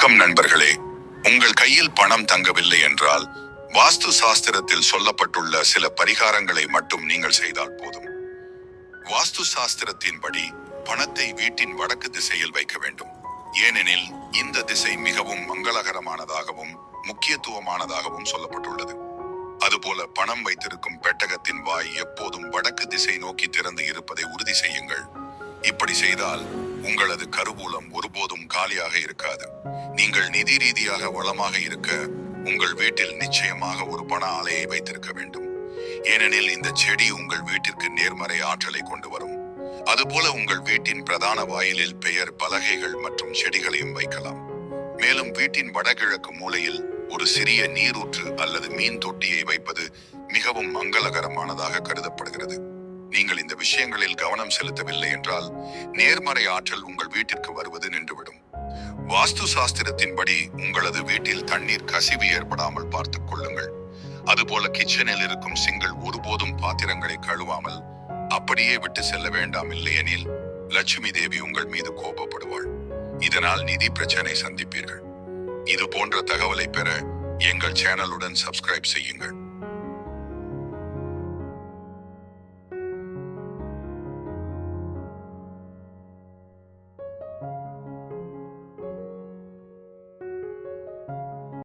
வணக்கம் நண்பர்களே. உங்கள் கையில் பணம் தங்கவில்லை என்றால் வாஸ்து சாஸ்திரத்தில் சொல்லப்பட்டுள்ள சில பரிகாரங்களை மட்டும் நீங்கள் செய்தால் போதும். வாஸ்து சாஸ்திரத்தின்படி பணத்தை வீட்டின் வடக்கு திசையில் வைக்க வேண்டும். ஏனெனில் இந்த திசை மிகவும் மங்களகரமானதாகவும் முக்கியத்துவமானதாகவும் சொல்லப்பட்டுள்ளது. அதுபோல பணம் வைத்திருக்கும் பெட்டகத்தின் வாய் எப்போதும் வடக்கு திசை நோக்கி திறந்து இருப்பதை உறுதி செய்யுங்கள். இப்படி செய்தால் உங்களது கருவூலம் ஒருபோதும் காலியாக இருக்காது. நீங்கள் நிதி ரீதியாக வளமாக இருக்க உங்கள் வீட்டில் நிச்சயமாக ஒரு பண ஆலையை வைத்திருக்க வேண்டும். ஏனெனில் இந்த செடி உங்கள் வீட்டிற்கு நேர்மறை ஆற்றலை கொண்டு வரும். அதுபோல உங்கள் வீட்டின் பிரதான வாயிலில் பெயர் பலகைகள் மற்றும் செடிகளையும் வைக்கலாம். மேலும் வீட்டின் வடகிழக்கு மூலையில் ஒரு சிறிய நீரூற்று அல்லது மீன் தொட்டியை வைப்பது மிகவும் மங்களகரமானதாக கருதப்படுகிறது. நீங்கள் இந்த விஷயங்களில் கவனம் செலுத்தவில்லை என்றால் நேர்மறை ஆற்றல் உங்கள் வீட்டிற்கு வருவது நின்றுவிடும். வாஸ்து சாஸ்திரத்தின்படி உங்களது வீட்டில் தண்ணீர் கசிவு ஏற்படாமல் பார்த்துக் கொள்ளுங்கள். அதுபோல கிச்சனில் இருக்கும் சிங்கள் ஒருபோதும் பாத்திரங்களை கழுவாமல் அப்படியே விட்டு செல்ல வேண்டாம் இல்லையெனில் லட்சுமி தேவி உங்கள் மீது கோபப்படுவாள். இதனால் நிதி பிரச்சனை சந்திப்பீர்கள். இது போன்ற தகவலை பெற எங்கள் சேனலுடன் சப்ஸ்கிரைப் செய்யுங்கள்.